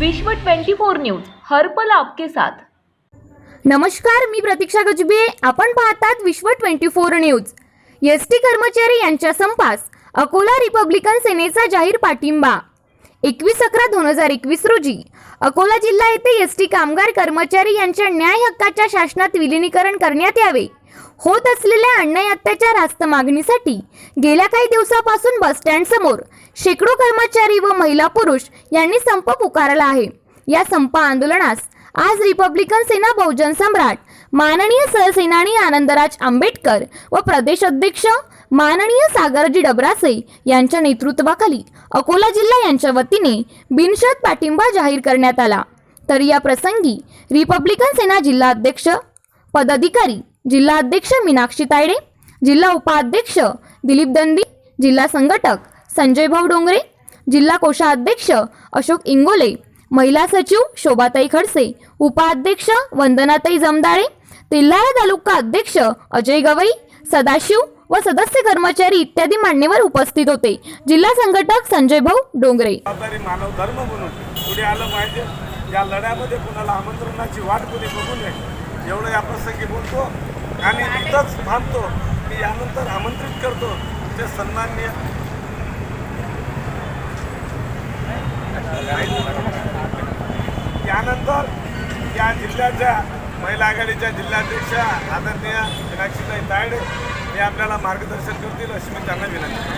विश्व 24 न्यूज हर्पल आपके साथ. नमस्कार मी प्रतीक्षा गजबे. आपण पाहतात Vishwa twenty four news. S T कर्मचारी यांच्या संपास अकोला रिपब्लिकन सेनेचा जाहीर पाठिंबा. एकवीस अकरा दोन हजार एकवीस रोजी अकोला जिल्हा येथे एस टी कामगार कर्मचारी यांच्या न्याय हक्काच्या शासनात विलिनीकरण करण्यात यावे. होत असलेल्या अन्याय अत्याचार रास्त मागणीसाठी गेल्या काही दिवसापासून बसस्टँड समोर शेकडो कर्मचारी व महिला पुरुष यांनी संप पुकारला आहे. या संप आंदोलनास आज रिपब्लिकन सेना बहुजन सम्राट माननीय सहसेनानी आनंदराज आंबेडकर व प्रदेश अध्यक्ष माननीय सागरजी डबरासे यांच्या नेतृत्वाखाली अकोला जिल्हा यांच्या वतीने बिनशर्त पाठिंबा जाहीर करण्यात आला. तर या प्रसंगी रिपब्लिकन सेना जिल्हा अध्यक्ष पदाधिकारी जिल्हा अध्यक्ष मीनाक्षी तायडे जिल्हा उपाध्यक्ष दिलीप दंदी जिल्हा संघटक संजय भाऊ डोंगरे जिल्हा कोषाध्यक्ष अशोक इंगोले महिला सचिव शोभाताई खडसे उपाध्यक्ष वंदनाताई जमदाळे तेल्हारा तालुका अध्यक्ष अजय गवई सदाशिव व सदस्य कर्मचारी इत्यादी मान्यवर उपस्थित होते. जिल्हा संघटक संजय भाऊ डोंगरे. मानव धर्म म्हणून पुढे आलं पाहिजे? या लढ्यामध्ये कुणाला आमंत्रणाची वाट कुणी बघू नये एवढं या प्रसंगी बोलतो. आणि इथंच थांबतो. मी यानंतर आमंत्रित करतो. ते सन्माननीय यानंतर या जिल्ह्याच्या महिला आघाडीच्या जिल्हाध्यक्षा आदरणीय मीनाक्षीताई तायडे हे आपल्याला मार्गदर्शन करतील अशी मी त्यांना विनंती